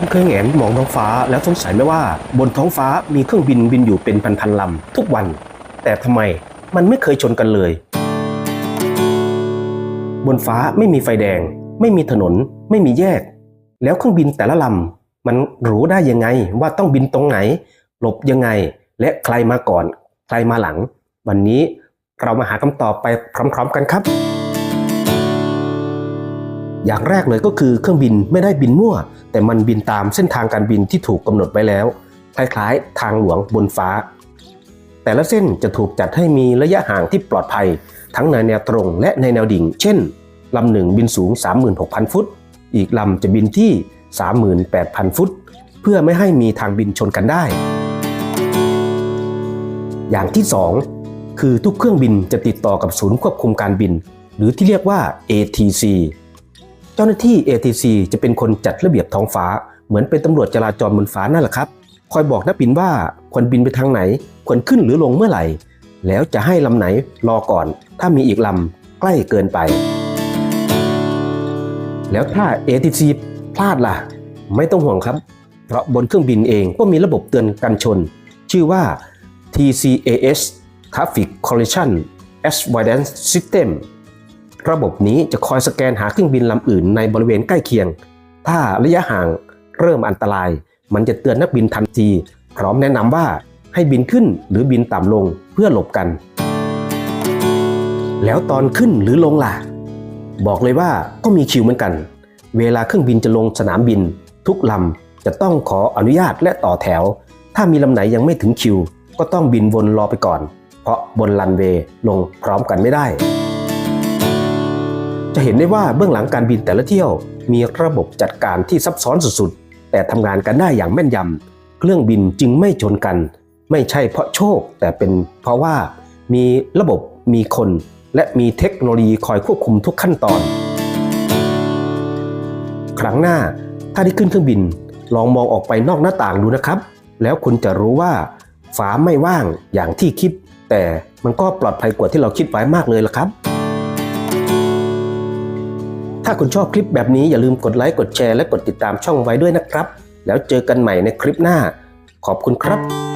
คุณเคยแหงนมองท้องฟ้าแล้วสงสัยไหมว่า บนท้องฟ้ามีเครื่องบินบินอยู่เป็นพันๆลำทุกวัน แต่ทำไมมันไม่เคยชนกันเลย บนฟ้าไม่มีไฟแดง ไม่มีถนน ไม่มีแยก แล้วเครื่องบินแต่ละลำมันรู้ได้ยังไงว่าต้องบินตรงไหน หลบยังไง และใครมาก่อน ใครมาหลัง วันนี้เรามาหาคำตอบไปพร้อม ๆ กันครับ อย่างแรกเลยก็คือเครื่องบินไม่ได้บินมั่ว แต่มันบินตามเส้นทางการบินที่ถูกกำหนดไว้แล้ว คล้ายๆ ทางหลวงบนฟ้า แต่ละเส้นจะถูกจัดให้มีระยะห่างที่ปลอดภัย ทั้งในแนวตรงและในแนวดิ่ง เช่นลำหนึ่งบินสูง 36,000 ฟุต อีกลำจะบินที่ 38,000 ฟุต เพื่อไม่ให้มีทางบินชนกันได้ อย่างที่ 2 คือทุกเครื่องบินจะติดต่อกับศูนย์ควบคุมการบิน หรือที่เรียกว่า ATC เจ้าหน้าที่ ATC จะเป็นคนจัดระเบียบท้องฟ้า เหมือนเป็นตำรวจจราจรบนฟ้านั่นแหละครับ คอยบอกนักบินว่าควรบินไปทางไหน ควรขึ้นหรือลงเมื่อไหร่ แล้วจะให้ลำไหนรอก่อน ถ้ามีอีกลำใกล้เกินไป แล้วถ้า ATC พลาดล่ะ ไม่ต้องห่วงครับ เพราะบนเครื่องบินเองก็มีระบบเตือนกันชน ชื่อว่า TCAS Traffic Collision Avoidance System ระบบนี้จะคอยสแกนหาเครื่องบินลำอื่นในบริเวณใกล้เคียง ถ้าระยะห่างเริ่มอันตราย มันจะเตือนนักบินทันที พร้อมแนะนำว่าให้บินขึ้นหรือบินต่ำลงเพื่อหลบกัน แล้วตอนขึ้นหรือลงล่ะ บอกเลยว่าก็มีคิวเหมือนกัน เวลาเครื่องบินจะลงสนามบิน ทุกลำจะต้องขออนุญาตและต่อแถว ถ้ามีลำไหนยังไม่ถึงคิว ก็ต้องบินวนรอไปก่อน เพราะบนรันเวย์ลงพร้อมกันไม่ได้ จะเห็นได้ว่าเบื้องหลังการบินแต่ละเที่ยว มีระบบจัดการที่ซับซ้อนสุดๆ แต่ทำงานกันได้อย่างแม่นยำเครื่องบินจึงไม่ชนกัน ไม่ใช่เพราะโชค แต่เป็นเพราะว่ามีระบบมีคน และมีเทคโนโลยีคอยควบคุมทุกขั้นตอน ครั้งหน้าถ้าได้ขึ้นเครื่องบิน ลองมองออกไปนอกหน้าต่างดูนะครับ แล้วคุณจะรู้ว่าฟ้าไม่ว่างอย่างที่คิด แต่มันก็ปลอดภัยกว่าที่เราคิดไว้มากเลยละครับ ถ้าคุณชอบคลิปแบบนี้อย่าลืมกดไลค์กดแชร์และกดติดตามช่องไว้ด้วยนะครับ แล้วเจอกันใหม่ในคลิปหน้า ขอบคุณครับ